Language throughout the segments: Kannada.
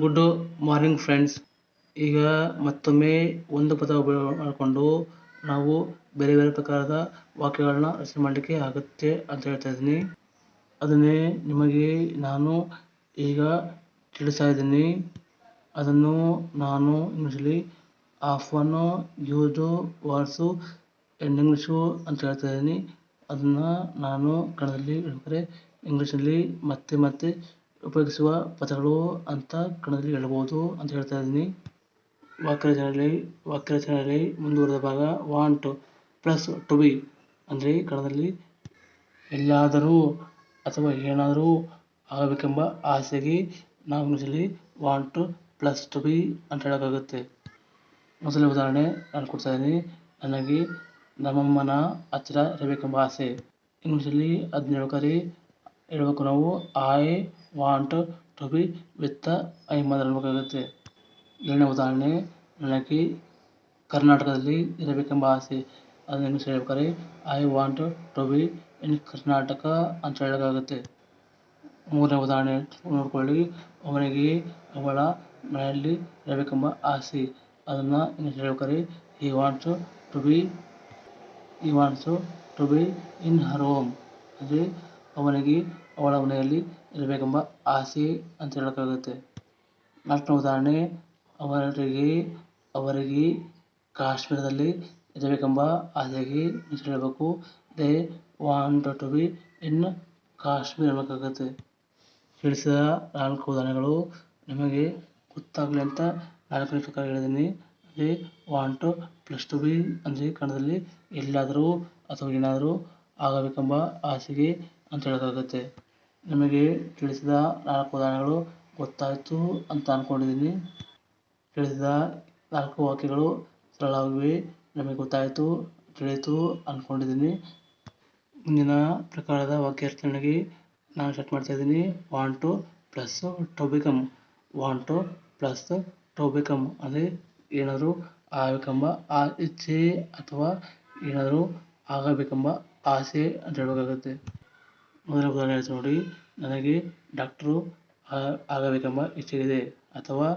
ಗುಡ್ ಮಾರ್ನಿಂಗ್ ಫ್ರೆಂಡ್ಸ್ ಈಗ ಮತ್ತೊಮ್ಮೆ ಒಂದು ಪದ ಮಾಡಿಕೊಂಡು ನಾವು ಬೇರೆ ಬೇರೆ ಪ್ರಕಾರದ ವಾಕ್ಯಗಳನ್ನ ರಚನೆ ಮಾಡಲಿಕ್ಕೆ ಆಗುತ್ತೆ ಅಂತ ಹೇಳ್ತಾ ಇದ್ದೀನಿ. ಅದನ್ನೇ ನಿಮಗೆ ನಾನು ಈಗ ತಿಳಿಸ್ತಾ ಇದ್ದೀನಿ. ಅದನ್ನು ನಾನು ಇಂಗ್ಲೀಷಲ್ಲಿ often use words and English ಅಂತ ಹೇಳ್ತಾ ಇದ್ದೀನಿ. ಅದನ್ನು ನಾನು ಕನ್ನಡದಲ್ಲಿ ಹೇಳ್ಬೇಕಾದ್ರೆ ಇಂಗ್ಲೀಷಲ್ಲಿ ಮತ್ತೆ ಮತ್ತೆ ಉಪಯೋಗಿಸುವ ಪದಗಳು ಅಂತ ಕನ್ನಡದಲ್ಲಿ ಹೇಳ್ಬೋದು ಅಂತ ಹೇಳ್ತಾ ಇದ್ದೀನಿ. ವಾಕ್ಯರಚನೆಯಲ್ಲಿ ವಾಕ್ಯರಚನೆಯಲ್ಲಿ ಮುಂದುವರೆದ ಭಾಗ ವಾಂಟ್ ಪ್ಲಸ್ ಟು ಬಿ ಅಂದರೆ ಕನ್ನಡದಲ್ಲಿ ಎಲ್ಲಾದರೂ ಅಥವಾ ಏನಾದರೂ ಆಗಬೇಕೆಂಬ ಆಸೆಗೆ ನಾವು ಇಂಗ್ಲೀಷಲ್ಲಿ ವಾಂಟ್ ಪ್ಲಸ್ ಟು ಬಿ ಅಂತ ಹೇಳೋಕ್ಕಾಗುತ್ತೆ. ಮೊದಲ ಉದಾಹರಣೆ ನಾನು ಕೊಡ್ತಾ ಇದ್ದೀನಿ. ನನಗೆ ನಮ್ಮಮ್ಮನ ಹತ್ತಿರ ಇರಬೇಕೆಂಬ ಆಸೆ. ಇಂಗ್ಲೀಷಲ್ಲಿ ಅದನ್ನ ಹೇಳ್ಬೇಕಾದ್ರೆ ಹೇಳ್ಬೇಕು ನಾವು I want to be with I mother ಅನ್ಬೇಕಾಗುತ್ತೆ ಎರಡನೇ ಉದಾಹರಣೆ, ನನಗೆ ಕರ್ನಾಟಕದಲ್ಲಿ ಇರಬೇಕೆಂಬ ಆಸೆ. ಅದನ್ನ ಇಂಗ್ಲೀಷ್ ಹೇಳ್ಬೇಕಾದ್ರೆ I want to be in Karnataka ಅಂತ ಹೇಳೋಕ್ಕಾಗುತ್ತೆ. ಮೂರನೇ ಉದಾಹರಣೆ ನೋಡ್ಕೊಳ್ಳಿ. ಅವನಿಗೆ ಅವಳ ಮನೆಯಲ್ಲಿ ಇರಬೇಕೆಂಬ ಆಸೆ. ಅದನ್ನು ಇಂಗ್ಲೀಷ್ ಹೇಳ್ಬೇಕಾದ್ರೆ ಈ ವಾಂಟ್ಸ್ ಟು ಬಿ ಈ wants to be in her home ಅಂದರೆ ಅವನಿಗೆ ಅವಳ ಮನೆಯಲ್ಲಿ ಇರಬೇಕೆಂಬ ಆಸೆ ಅಂತ ಹೇಳೋಕ್ಕಾಗುತ್ತೆ. ನಾಲ್ಕನೇ ಉದಾಹರಣೆ, ಅವರಿಗೆ ಅವರಿಗೆ ಕಾಶ್ಮೀರದಲ್ಲಿ ಇರಬೇಕೆಂಬ ಆಸೆಗೆ ಅಂತ ಹೇಳಬೇಕು they want to be in Kashmir ಅನ್ನೋಕ್ಕಾಗುತ್ತೆ. ತಿಳಿಸಿದ ನಾಲ್ಕು ಉದಾಹರಣೆಗಳು ನಿಮಗೆ ಗೊತ್ತಾಗಲಿ ಅಂತ ನಾಲ್ಕನೇ ಪ್ರಕಾರ ಹೇಳಿದ್ದೀನಿ. ಅದೇ ವಾಂಟ್ ಪ್ಲಸ್ ಟು ಬಿ ಅಂದರೆ ಕನ್ನಡದಲ್ಲಿ ಎಲ್ಲಾದರೂ ಅಥವಾ ಏನಾದರೂ ಆಗಬೇಕೆಂಬ ಆಸೆಗೆ ಅಂತ ಹೇಳೋದಾಗುತ್ತೆ. ನಿಮಗೆ ತಿಳಿಸಿದ ನಾಲ್ಕು ಉದಾಹರಣೆಗಳು ಗೊತ್ತಾಯಿತು ಅಂತ ಅಂದ್ಕೊಂಡಿದ್ದೀನಿ ತಿಳಿಸಿದ ನಾಲ್ಕು ವಾಕ್ಯಗಳು ಸರಳವಾಗಿವೆ. ನಮಗೆ ಗೊತ್ತಾಯಿತು, ತಿಳಿಯಿತು ಅಂದ್ಕೊಂಡಿದ್ದೀನಿ ಮುಂದಿನ ಪ್ರಕಾರದ ವಾಕ್ಯ ರಚನೆಗೆ ನಾನು ಸ್ಟಾರ್ಟ್ ಮಾಡ್ತಾ ಇದ್ದೀನಿ. Want plus to become want plus to become ಅದೇ ಏನಾದರೂ ಆಗಬೇಕೆಂಬ ಆ ಇಚ್ಛೆ ಅಥವಾ ಏನಾದರೂ ಆಗಬೇಕೆಂಬ ಆಸೆ ಅಂತ ಹೇಳಬೇಕಾಗುತ್ತೆ. ಮೊದಲ ಉದಾಹರಣೆ ನೋಡಿ. ನನಗೆ ಡಾಕ್ಟ್ರು ಆಗಬೇಕೆಂಬ ಇಚ್ಛೆ ಇದೆ ಅಥವಾ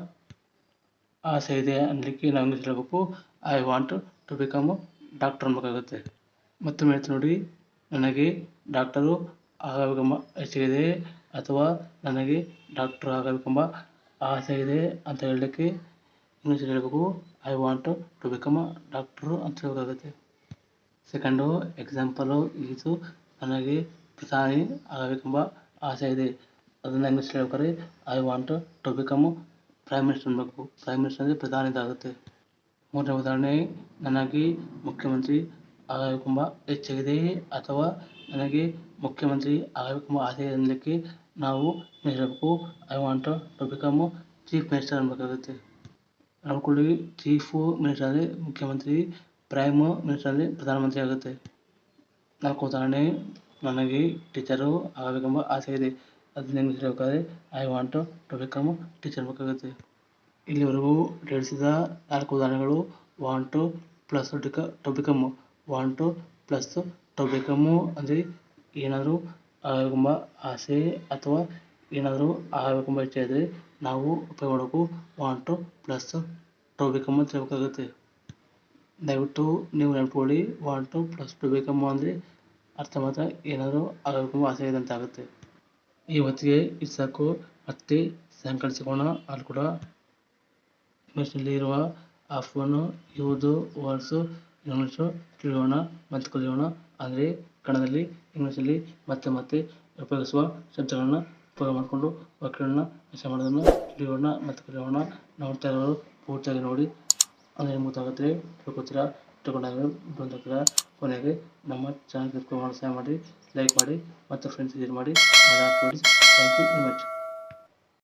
ಆಸೆ ಇದೆ ಅನ್ನಲಿಕ್ಕೆ ನಾವು ಇಂಗ್ಲೀಷ್ ಹೇಳಬೇಕು. I want to become doctor ಅನ್ಬೇಕಾಗುತ್ತೆ ಮತ್ತೊಮ್ಮೆ ಹೇಳ್ತೀನಿ ನೋಡಿ. ನನಗೆ ಡಾಕ್ಟರು ಆಗಬೇಕೆಂಬ ಇಚ್ಛೆ ಇದೆ ಅಥವಾ ನನಗೆ ಡಾಕ್ಟರ್ ಆಗಬೇಕೆಂಬ ಆಸೆ ಇದೆ ಅಂತ ಹೇಳಲಿಕ್ಕೆ ಇಂಗ್ಲೀಷ್ ಹೇಳಬೇಕು. I want to become doctor ಅಂತ ಹೇಳಬೇಕಾಗುತ್ತೆ. ಸೆಕೆಂಡು ಎಕ್ಸಾಂಪಲು ಈಸು ನನಗೆ ಪ್ರಧಾನಿ ಆಗಬೇಕೆಂಬ ಆಸೆ ಇದೆ. ಅದನ್ನು ನಲ್ಲಿ ಹೇಳ್ಬೇಕಾದ್ರೆ I want to become prime minister ಅನ್ನಬೇಕು. ಪ್ರೈಮ್ ಮಿನಿಸ್ಟರ್ ಅಂದರೆ ಪ್ರಧಾನಿ ಆಗುತ್ತೆ ಮೂರನೇ ಉದಾಹರಣೆ, ನನಗೆ ಮುಖ್ಯಮಂತ್ರಿ ಆಗಬೇಕೆಂಬ ಇಚ್ಛೆ ಇದೆ ಅಥವಾ ನನಗೆ ಮುಖ್ಯಮಂತ್ರಿ ಆಗಬೇಕೆಂಬ ಆಸೆ ಇದೆ ಅನ್ನಲಿಕ್ಕೆ ನಾವು ಹೇಳಬೇಕು I want to become chief minister ಅನ್ಬೇಕಾಗುತ್ತೆ ನೋಡ್ಕೊಳ್ಳಿ ಚೀಫ್ ಮಿನಿಸ್ಟರ್ ಅಂದರೆ ಮುಖ್ಯಮಂತ್ರಿ ಪ್ರೈಮ್ ಮಿನಿಸ್ಟರ್ ಅಂದರೆ ಪ್ರಧಾನಮಂತ್ರಿ ಆಗುತ್ತೆ. ನಾಲ್ಕು ಉದಾಹರಣೆ ನನಗೆ ಟೀಚರು ಆಗಬೇಕೆಂಬ ಆಸೆ ಇದೆ. ಅದು ನಿಮಗೆ ಹೇಳಬೇಕಾದ್ರೆ I want to become teacher ಬೇಕಾಗುತ್ತೆ. ಇಲ್ಲಿವರೆಗೂ ತಿಳಿಸಿದ ನಾಲ್ಕು ಉದಾಹರಣೆಗಳು. To plus ಟಿಕ to become want plus to become ಅಂದರೆ ಏನಾದರೂ ಆಗಬೇಕೆಂಬ ಆಸೆ ಅಥವಾ ಏನಾದರೂ ಆಗಬೇಕೆಂಬ ಇಚ್ಛೆ ಇದ್ದರೆ ನಾವು ಉಪಯೋಗ ಮಾಡಬೇಕು. ವಾಂಟು ಪ್ಲಸ್ ಟು ಬಿಕಮ್ ಅಂತ ಹೇಳಬೇಕಾಗುತ್ತೆ. ದಯವಿಟ್ಟು ನೀವು ನೆನ್ಪಿಕೊಳ್ಳಿ. ವಾಂಟು ಪ್ಲಸ್ ಟು ಬಿಕಮ್ ಅಂದರೆ ಅರ್ಥ ಮಾತ್ರ ಏನಾದರೂ ಅದಕ್ಕೂ ಆಸೆ ಇದ್ದಂತಾಗುತ್ತೆ ಅಂತ ಆಗುತ್ತೆ ಈ ಹೊತ್ತಿಗೆ ಇದು ಸಾಕು ಮತ್ತೆ ಸಾಯಂಕಾಲ ಅಲ್ಲಿ ಕೂಡ ಇರುವ ಫೋನು ಯೂದು ವರ್ಡ್ಸು ಇಂಗ್ಲೀಷು ತಿಳಿಯೋಣ ಮತ್ತು ಕಲಿಯೋಣ ಅಂದರೆ ಕನ್ನಡದಲ್ಲಿ ಇಂಗ್ಲೀಷಲ್ಲಿ ಮತ್ತೆ ಮತ್ತೆ ಉಪಯೋಗಿಸುವ ಶಬ್ದಗಳನ್ನು ಉಪಯೋಗ ಮಾಡಿಕೊಂಡು ವಾಕ್ಯಗಳನ್ನ ವಿಷಯ ಮಾಡೋದನ್ನು ತಿಳಿಯೋಣ ಮತ್ತು ಕಲಿಯೋಣ ನೋಡ್ತಾ ಇರೋರು ಪೂರ್ತಿಯಾಗಿ ನೋಡಿ. ಅಂದರೆ ಗೊತ್ತಾಗುತ್ತೆ ತಿಳ್ಕೊತೀರಾ? ತಿಳ್ಕೊಂಡಾಗ ಬಂದಿರ್ತೀರ ಕೊನೆಗೆ ನಮ್ಮ ಚಾನಲ್ ಸಬ್ಸ್ಕ್ರೈಬ್ ಮಾಡಿ ಸಹಾಯ ಮಾಡಿ ಲೈಕ್ ಮಾಡಿ, ಮತ್ತು ಫ್ರೆಂಡ್ಸ್ ಶೇರ್ ಮಾಡಿ ಥ್ಯಾಂಕ್ ಯು ವೆರಿ ಮಚ್